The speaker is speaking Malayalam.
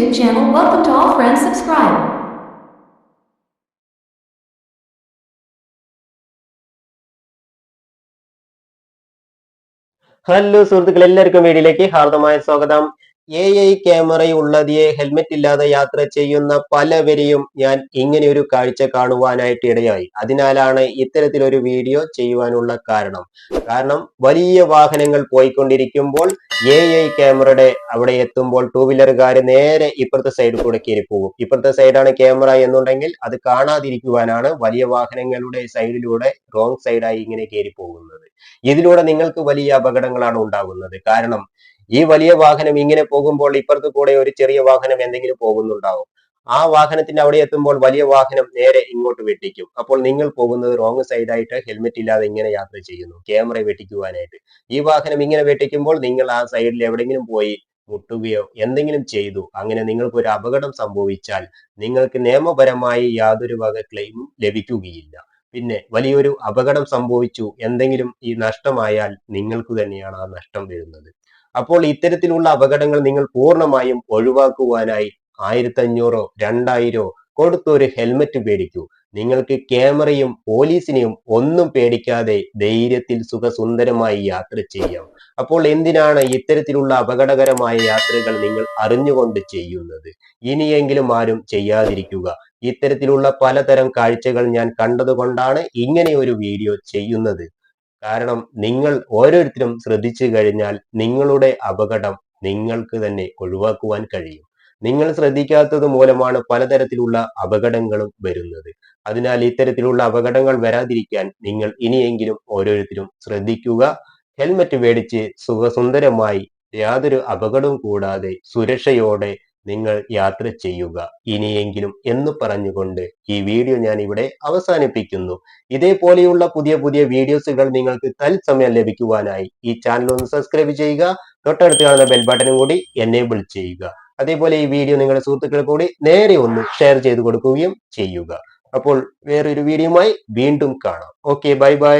YouTube channel. Welcome to all friends. Subscribe. Hello സുഹൃത്തുക്കൾ എല്ലാവർക്കും വീഡിയോയിലേക്ക് ഹാർദമായ സ്വാഗതം എ ഐ ക്യാമറയുള്ളതിയെ ഹെൽമെറ്റ് ഇല്ലാതെ യാത്ര ചെയ്യുന്ന പലവരെയും ഞാൻ ഇങ്ങനെ ഒരു കാഴ്ച കാണുവാനായിട്ട് ഇടയായി. അതിനാലാണ് ഇത്തരത്തിലൊരു വീഡിയോ ചെയ്യുവാനുള്ള കാരണം. കാരണം വലിയ വാഹനങ്ങൾ പോയിക്കൊണ്ടിരിക്കുമ്പോൾ എ ഐ ക്യാമറയുടെ അവിടെ എത്തുമ്പോൾ ടൂ വീലറുകാർ നേരെ ഇപ്പുറത്തെ സൈഡിൽ കൂടെ കയറി പോകും. ഇപ്പുറത്തെ സൈഡാണ് ക്യാമറ എന്നുണ്ടെങ്കിൽ അത് കാണാതിരിക്കുവാനാണ് വലിയ വാഹനങ്ങളുടെ സൈഡിലൂടെ റോങ് സൈഡായി ഇങ്ങനെ കയറി പോകുന്നത്. ഇതിലൂടെ നിങ്ങൾക്ക് വലിയ അപകടങ്ങളാണ് ഉണ്ടാകുന്നത്. കാരണം ഈ വലിയ വാഹനം ഇങ്ങനെ പോകുമ്പോൾ ഇപ്പുറത്ത് കൂടെ ഒരു ചെറിയ വാഹനം എന്തെങ്കിലും പോകുന്നുണ്ടാവും. ആ വാഹനത്തിന്റെ അവിടെ എത്തുമ്പോൾ വലിയ വാഹനം നേരെ ഇങ്ങോട്ട് വെട്ടിക്കും. അപ്പോൾ നിങ്ങൾ പോകുന്നത് റോങ് സൈഡായിട്ട് ഹെൽമെറ്റ് ഇല്ലാതെ ഇങ്ങനെ യാത്ര ചെയ്യുന്നു. ക്യാമറ വെട്ടിക്കുവാനായിട്ട്. ഈ വാഹനം ഇങ്ങനെ വെട്ടിക്കുമ്പോൾ നിങ്ങൾ ആ സൈഡിൽ എവിടെയെങ്കിലും പോയി മുട്ടുകയോ എന്തെങ്കിലും ചെയ്തു. അങ്ങനെ നിങ്ങൾക്ക് ഒരു അപകടം സംഭവിച്ചാൽ നിങ്ങൾക്ക് നിയമപരമായി യാതൊരു വക ക്ലെയിമും ലഭിക്കുകയില്ല. പിന്നെ വലിയൊരു അപകടം സംഭവിച്ചു. എന്തെങ്കിലും ഈ നഷ്ടമായാൽ നിങ്ങൾക്ക് തന്നെയാണ് ആ നഷ്ടം വരുന്നത്. അപ്പോൾ ഇത്തരത്തിലുള്ള അപകടങ്ങൾ നിങ്ങൾ പൂർണമായും ഒഴിവാക്കുവാനായി ആയിരത്തി അഞ്ഞൂറോ രണ്ടായിരോ കൊടുത്തൊരു ഹെൽമറ്റ് പേടിക്കൂ. നിങ്ങൾക്ക് ക്യാമറയും പോലീസിനെയും ഒന്നും പേടിക്കാതെ ധൈര്യത്തിൽ സുഖസുന്ദരമായി യാത്ര ചെയ്യാം. അപ്പോൾ എന്തിനാണ് ഇത്തരത്തിലുള്ള അപകടകരമായ യാത്രകൾ നിങ്ങൾ അറിഞ്ഞുകൊണ്ട് ചെയ്യുന്നത്? ഇനിയെങ്കിലും ആരും ചെയ്യാതിരിക്കുക. ഇത്തരത്തിലുള്ള പലതരം കാഴ്ചകൾ ഞാൻ കണ്ടതുകൊണ്ടാണ് ഇങ്ങനെ ഒരു വീഡിയോ ചെയ്യുന്നത്. കാരണം നിങ്ങൾ ഓരോരുത്തരും ശ്രദ്ധിച്ചു കഴിഞ്ഞാൽ നിങ്ങളുടെ അപകടം നിങ്ങൾക്ക് തന്നെ ഒഴിവാക്കുവാൻ കഴിയും. നിങ്ങൾ ശ്രദ്ധിക്കാത്തത് മൂലമാണ് പലതരത്തിലുള്ള അപകടങ്ങളും വരുന്നത്. അതിനാൽ ഇത്തരത്തിലുള്ള അപകടങ്ങൾ വരാതിരിക്കാൻ നിങ്ങൾ ഇനിയെങ്കിലും ഓരോരുത്തരും ശ്രദ്ധിക്കുക. ഹെൽമറ്റ് മേടിച്ച് സുഖസുന്ദരമായി യാതൊരു അപകടവും കൂടാതെ സുരക്ഷയോടെ നിങ്ങൾ യാത്ര ചെയ്യുക. ഇനിയെങ്കിലും എന്ന് പറഞ്ഞുകൊണ്ട് ഈ വീഡിയോ ഞാൻ ഇവിടെ അവസാനിപ്പിക്കുന്നു. ഇതേപോലെയുള്ള പുതിയ പുതിയ വീഡിയോസുകൾ നിങ്ങൾക്ക് തൽസമയം ലഭിക്കുവാനായി ഈ ചാനൽ ഒന്ന് സബ്സ്ക്രൈബ് ചെയ്യുക. തൊട്ടടുത്ത് കാണുന്ന ബെൽ ബട്ടനും കൂടി എനേബിൾ ചെയ്യുക. അതേപോലെ ഈ വീഡിയോ നിങ്ങളുടെ സുഹൃത്തുക്കൾ കൂടി നേരെ ഒന്ന് ഷെയർ ചെയ്ത് കൊടുക്കുകയും ചെയ്യുക. അപ്പോൾ വേറൊരു വീഡിയോയുമായി വീണ്ടും കാണാം. Okay bye bye